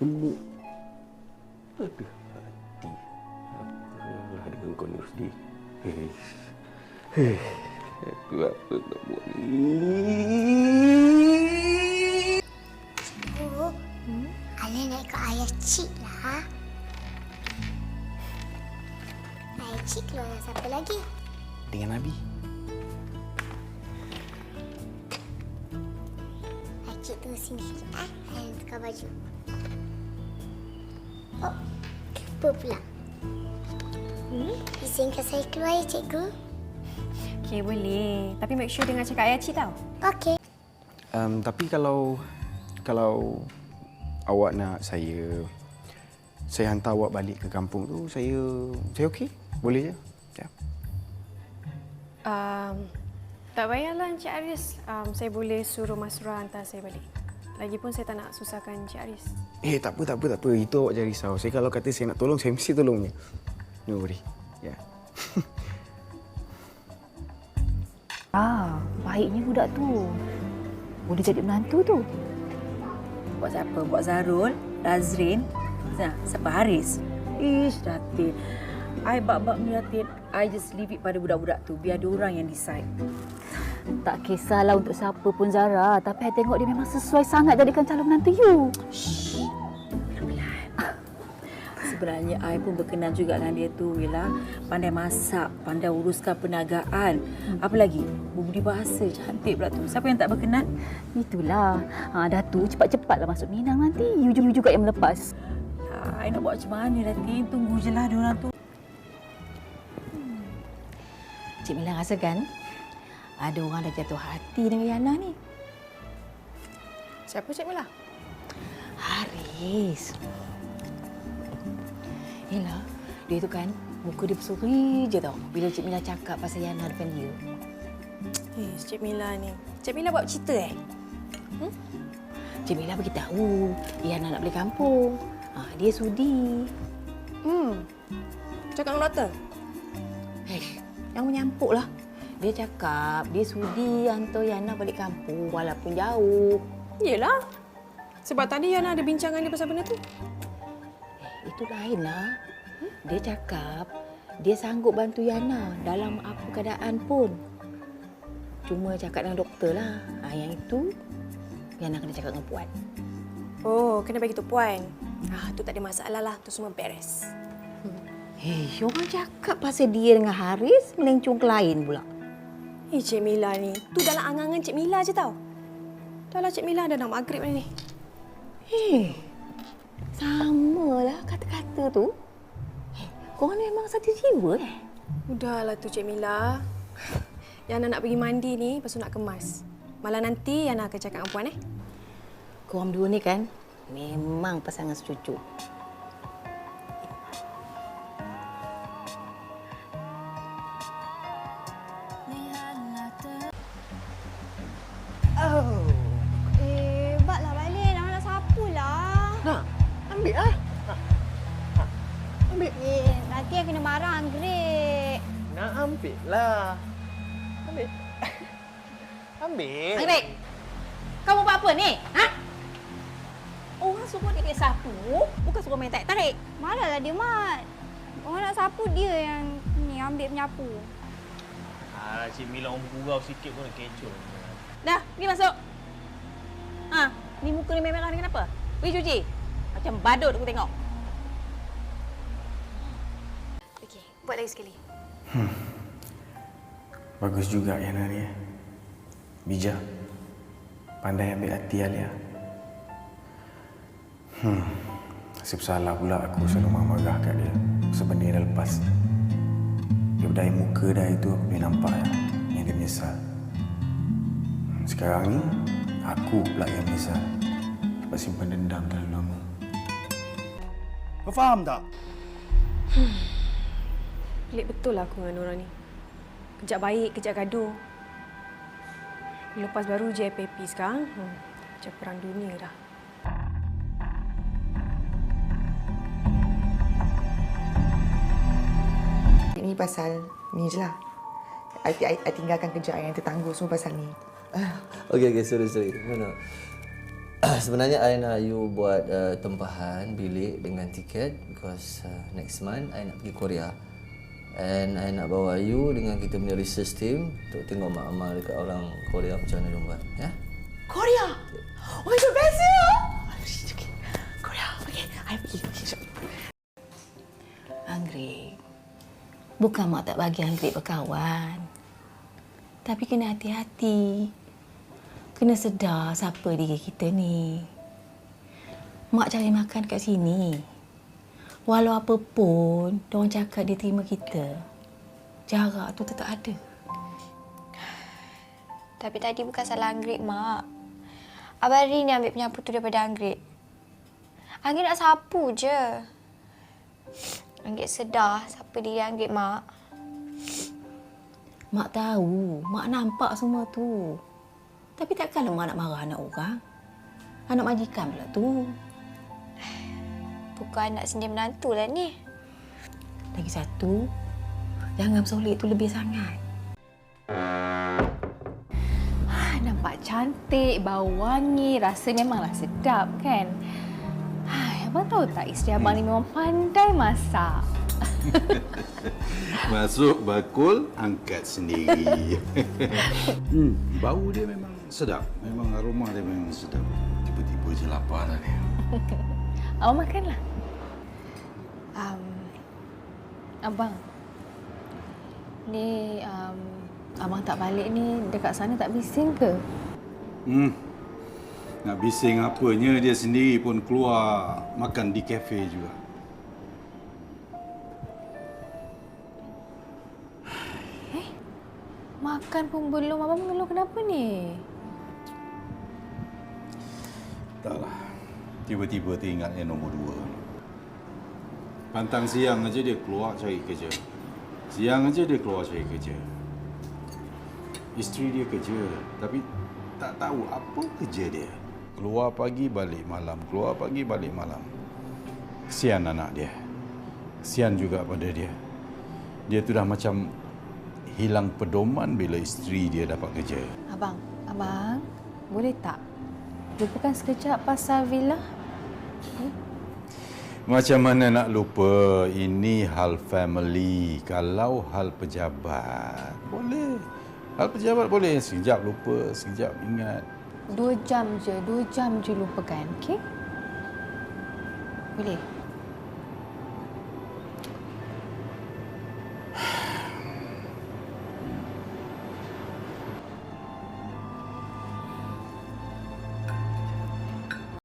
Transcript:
gemuk. Ada hati. Apalah dengan kau ni Rusdi. Hei. Hei. Aku apa nak buat ni? Cikgu, hmm? Alia nak ikut ayah Cik lah. Ayah Cik keluar dengan siapa lagi? Dengan Nabi. Ayah Cik tunggu sini eh. Ayah nak tukar baju. Oh, lupa pula. Hmm? Izinkan saya keluar ya, Cikgu? Okey, boleh. Tapi make sure dengan cakap ayah cik tau. Okey. Um, tapi kalau kalau awak nak saya saya hantar awak balik ke kampung tu, saya saya okey. Boleh je. Ya. Um, tak payahlah Encik Aris. Um, saya boleh suruh Mas Surah hantar saya balik. Lagipun saya tak nak susahkan Encik Aris. Eh, tak apa, tak apa, tak apa. Itu awak jangan risau. Saya kalau kata saya nak tolong, saya mesti tolongnya. No worry. Ya. Ah, baiknya budak tu. Boleh jadi menantu tu. Buat siapa? Buat Zarul, Razrin, nah, siapa Haris. Ish, Datin. I bab-bab ni Datin, I just leave it pada budak-budak tu. Biar dia orang yang decide. Tak kisahlah untuk siapa pun Zara. Tapi I tengok dia memang sesuai sangat jadikan calon menantu you. Shh. Pelan-pelan. Sebenarnya I pun berkenan juga dengan dia tu, Wila. Pandai masak, pandai uruskan perniagaan. Apa lagi? Berbudi bahasa, cantik pula tu. Siapa yang tak berkenan? Itulah. Ha, dah tu cepat-cepatlah masuk Minang nanti. You juga, you juga yang melepas. Ah, I nak buat macam mana, Datin? Tunggu je lah dia orang tu. Cik Mila rasa kan? Ada orang dah jatuh hati dengan Yana ni. Siapa Cik Mila? Haris. Yelah, dia tu kan muka dia bersuri je tau bila Cik Mila cakap pasal Yana depan dia. Eh, Cik Mila ni. Cik Mila buat cerita eh? Cik Mila beritahu Yana nak balik kampung. Ha, dia sudi. Hmm. Cakap dengan doktor? Eh, yang menyampuk lah. Dia cakap dia sudi hantar Yana balik kampung walaupun jauh. Yelah. Sebab tadi Yana ada bincangan dia pasal benda tu. Eh, itu lain lah. Dia cakap dia sanggup bantu Yana dalam apa keadaan pun. Cuma cakap dengan doktor lah. Ha, yang itu Yana kena cakap dengan Puan. Oh, kena bagi tu puan. Ah, tu tak ada masalah lah. Tu semua beres. Eh, orang cakap pasal dia dengan Haris melencong ke lain pula. Eh, Cik Mila ni. Tu dalam angan-angan Cik Mila je tau. Dah lah Cik Mila dah nak maghrib ni. Eh, samalah kata-kata tu. Eh, korang ni memang satu jiwa eh? Udahlah tu Cik Mila. Yana nak pergi mandi ni, lepas tu nak kemas. Malah nanti Yana akan cakap dengan puan eh. Korang dua ni kan memang pasangan secucu. Ambil lah. Ambil. ambil. Anggrek, kamu buat apa ni? Ha? Orang suruh dia sapu, bukan suruh main tarik-tarik. Marahlah dia, Mat. Orang nak sapu dia yang ni ambil penyapu. Ah, Cik Mila orang gurau sikit pun kecoh. Dah, pergi masuk. Ha, ni muka ni merah ni kenapa? Pergi cuci. Macam badut aku tengok. Okey, buat lagi sekali. Bagus juga Yana ni. eh. Bijak. Pandai ambil hati Alia. Hmm. Nasib salah pula aku selalu marah-marah kat dia. Sebenarnya dia dah lepas. Dia berdaya muka dah itu aku boleh nampak ya, yang dia menyesal. Hmm, Sekarang ni, aku pula yang menyesal. Sebab simpan dendam terlalu lama. Kau faham tak? Pelik betul lah aku dengan orang ni. Kejap baik, kejap gaduh. Lepas baru je PAP sekarang, hmm, macam perang dunia dah. Ini pasal ni je lah. I, I, I tinggalkan kerja yang tertangguh semua pasal ni. Okey, okey, sorry, sorry. Mana? sebenarnya I nak you buat uh, tempahan bilik dengan tiket because uh, next month I nak pergi Korea. And I nak bawa you dengan kita punya research team untuk tengok mak amal dekat orang Korea macam mana dia buat. Ya? Korea. Oh, itu best ya. Korea. Okay, I pergi. Anggrek. Bukan mak tak bagi Anggrek berkawan. Tapi kena hati-hati. Kena sedar siapa diri kita ni. Mak cari makan kat sini. Walau apa pun, diorang cakap dia terima kita. Jarak tu tetap ada. Tapi tadi bukan salah Anggrek, Mak. Abang Ri ni ambil penyapu tu daripada Anggrek. Anggrek nak sapu je. Anggrek sedar siapa diri Anggrek, Mak. Mak tahu, mak nampak semua tu. Tapi takkanlah mak nak marah anak orang. Anak majikan pula tu. Bukan anak sendiri menantu lah ni. Lagi satu, jangan bersolek tu lebih sangat. Ah, nampak cantik, bau wangi, rasa memanglah sedap kan? Hai, abang tahu tak isteri abang ni memang pandai masak. Masuk bakul, angkat sendiri. hmm, bau dia memang sedap. Memang aroma dia memang sedap. Tiba-tiba je lapar dah ni. Abang makanlah. Um, abang, ni um, abang tak balik ni dekat sana tak bising ke? Hmm. Nak bising apanya dia sendiri pun keluar makan di kafe juga. Makan pun belum, abang mengeluh kenapa ni? Taklah. Tiba-tiba teringat yang nombor dua. Pantang siang aja dia keluar cari kerja. Siang aja dia keluar cari kerja. Isteri dia kerja, tapi tak tahu apa kerja dia. Keluar pagi balik malam, keluar pagi balik malam. Kesian anak dia. Kesian juga pada dia. Dia tu dah macam hilang pedoman bila isteri dia dapat kerja. Abang, abang, boleh tak? Lupakan sekejap pasal villa. Macam mana nak lupa ini hal family. Kalau hal pejabat, boleh. Hal pejabat boleh. Sekejap lupa, sekejap ingat. Dua jam je, dua jam je lupakan, okey? Boleh?